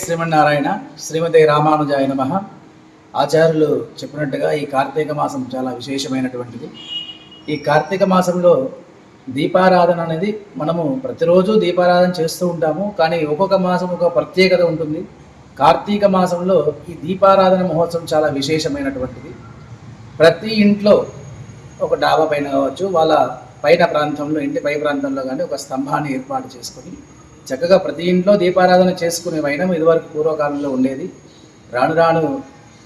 శ్రీమన్నారాయణ శ్రీమతి రామానుజాయ నమ. ఆచార్యులు చెప్పినట్టుగా ఈ కార్తీక మాసం చాలా విశేషమైనటువంటిది. ఈ కార్తీక మాసంలో దీపారాధన అనేది మనము ప్రతిరోజు దీపారాధన చేస్తూ ఉంటాము. కానీ ఒక్కొక్క మాసం ఒక ప్రత్యేకత ఉంటుంది. కార్తీక మాసంలో ఈ దీపారాధన మహోత్సవం చాలా విశేషమైనటువంటిది. ప్రతి ఇంట్లో ఒక డాబా పైన కావచ్చు వాళ్ళ పైన ప్రాంతంలో ఇంటి పై ప్రాంతంలో కానీ ఒక స్తంభాన్ని ఏర్పాటు చేసుకొని చక్కగా ప్రతి ఇంట్లో దీపారాధన చేసుకునే వైనం ఇదివరకు పూర్వకాలంలో ఉండేది. రాను రాను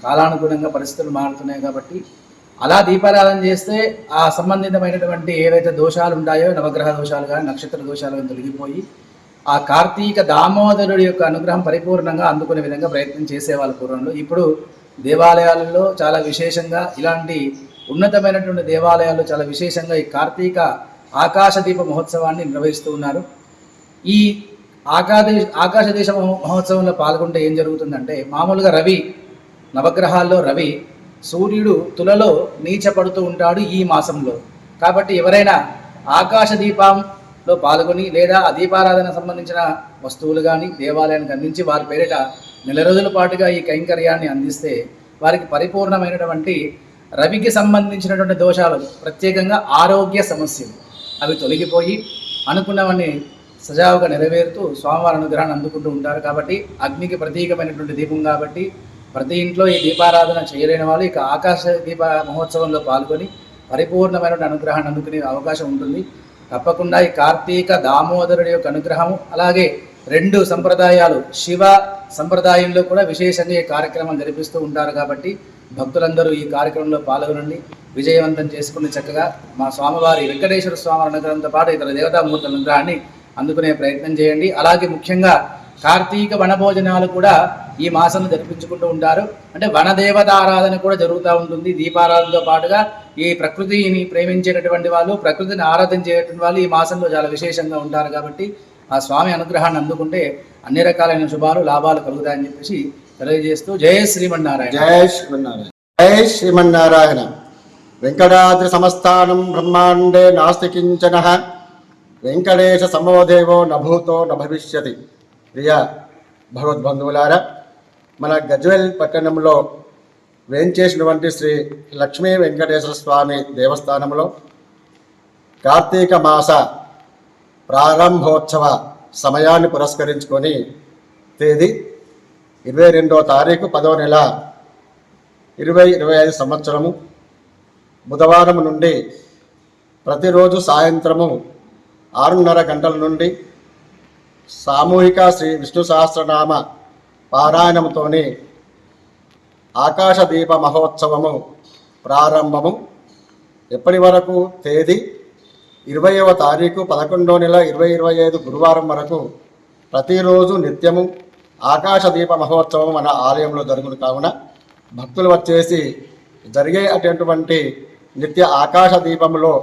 కాలానుగుణంగా పరిస్థితులు మారుతున్నాయి కాబట్టి అలా దీపారాధన చేస్తే ఆ సంబంధితమైనటువంటి ఏవైతే దోషాలు ఉంటాయో నవగ్రహ దోషాలు కానీ నక్షత్ర దోషాలు కానీ తొలగిపోయి ఆ కార్తీక దామోదరుడి యొక్క అనుగ్రహం పరిపూర్ణంగా అందుకునే విధంగా ప్రయత్నం చేసేవాళ్ళు పూర్వంలో. ఇప్పుడు దేవాలయాలలో చాలా విశేషంగా ఇలాంటి ఉన్నతమైనటువంటి దేవాలయాల్లో చాలా విశేషంగా ఈ కార్తీక ఆకాశ దీప మహోత్సవాన్ని నిర్వహిస్తూ ఉన్నారు. ఈ ఆకాశ ఆకాశ దేశ మహోత్సవంలో పాల్గొంటే ఏం జరుగుతుందంటే మామూలుగా రవి నవగ్రహాల్లో రవి సూర్యుడు తులలో నీచపడుతూ ఉంటాడు ఈ మాసంలో. కాబట్టి ఎవరైనా ఆకాశ దీపంలో పాల్గొని లేదా ఆ దీపారాధన సంబంధించిన వస్తువులు కానీ దేవాలయానికి అందించి వారి పేరిట నెల రోజుల పాటుగా ఈ కైంకర్యాన్ని అందిస్తే వారికి పరిపూర్ణమైనటువంటి రవికి సంబంధించినటువంటి దోషాలు ప్రత్యేకంగా ఆరోగ్య సమస్యలు అవి తొలగిపోయి అనుకున్నవన్నీ సజావుగా నెరవేరుతూ స్వామివారి అనుగ్రహాన్ని అందుకుంటూ ఉంటారు కాబట్టి అగ్నికి ప్రతీకమైనటువంటి దీపం కాబట్టి ప్రతి ఇంట్లో ఈ దీపారాధన చేయలేని వాళ్ళు ఇక ఆకాశ దీప మహోత్సవంలో పాల్గొని పరిపూర్ణమైనటువంటి అనుగ్రహాన్ని అందుకునే అవకాశం ఉంటుంది. తప్పకుండా ఈ కార్తీక దామోదరుడి యొక్క అనుగ్రహము అలాగే రెండు సంప్రదాయాలు శివ సంప్రదాయంలో కూడా విశేషంగా ఈ కార్యక్రమం జరిపిస్తూ ఉంటారు కాబట్టి భక్తులందరూ ఈ కార్యక్రమంలో పాల్గొనండి. విజయవంతం చేసుకుని చక్కగా మా స్వామివారి వెంకటేశ్వర స్వామి అనుగ్రహంతో పాటు ఇతర దేవతామూర్తుల అనుగ్రహాన్ని అందుకునే ప్రయత్నం చేయండి. అలాగే ముఖ్యంగా కార్తీక వనభోజనాలు కూడా ఈ మాసంలో జరిపించుకుంటూ ఉంటారు. అంటే వనదేవత ఆరాధన కూడా జరుగుతూ ఉంటుంది. దీపారాధనతో పాటుగా ఈ ప్రకృతిని ప్రేమించేటటువంటి వాళ్ళు ప్రకృతిని ఆరాధించేటటువంటి వాళ్ళు ఈ మాసంలో చాలా విశేషంగా ఉంటారు కాబట్టి ఆ స్వామి అనుగ్రహాన్ని అందుకుంటే అన్ని రకాలైన శుభాలు లాభాలు కలుగుతాయని చెప్పేసి తెలియజేస్తూ జయ శ్రీమన్నారాయణ. జయ శ్రీమన్నారాయణ. జయ శ్రీమన్నారాయణ. వెంకటాద్రి సమస్థానం బ్రహ్మాండే నాస్తి కించన. వెంకటేశ సమోదేవో నభూతో నభవిష్యతి. ప్రియ భగవద్బంధువులారా మన గజ్వెల్ పట్టణంలో వేంచేసినటువంటి శ్రీ లక్ష్మీ వెంకటేశ్వర స్వామి దేవస్థానంలో కార్తీక మాస ప్రారంభోత్సవ సమయాన్ని పురస్కరించుకొని తేదీ ఇరవై రెండో తారీఖు పదో నెల ఇరవై ఇరవై ఐదు సంవత్సరము బుధవారం నుండి ప్రతిరోజు సాయంత్రము ఆరున్నర గంటల నుండి సామూహిక శ్రీ విష్ణు సహస్రనామ పారాయణముతోని ఆకాశదీప మహోత్సవము ప్రారంభము. ఎప్పటి వరకు? తేదీ ఇరవైవ తారీఖు పదకొండో నెల ఇరవై ఇరవై ఐదు గురువారం వరకు ప్రతిరోజు నిత్యము ఆకాశదీప మహోత్సవం మన ఆలయంలో జరుగును కావున భక్తులు వచ్చేసి జరిగే అటువంటి నిత్య ఆకాశ దీపంలో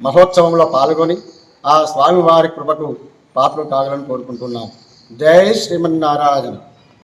మహోత్సవంలో పాల్గొని ఆ స్వామివారి కృపకు పాత్రలు కాగలని కోరుకుంటున్నాం. జై శ్రీమన్నారాయణ.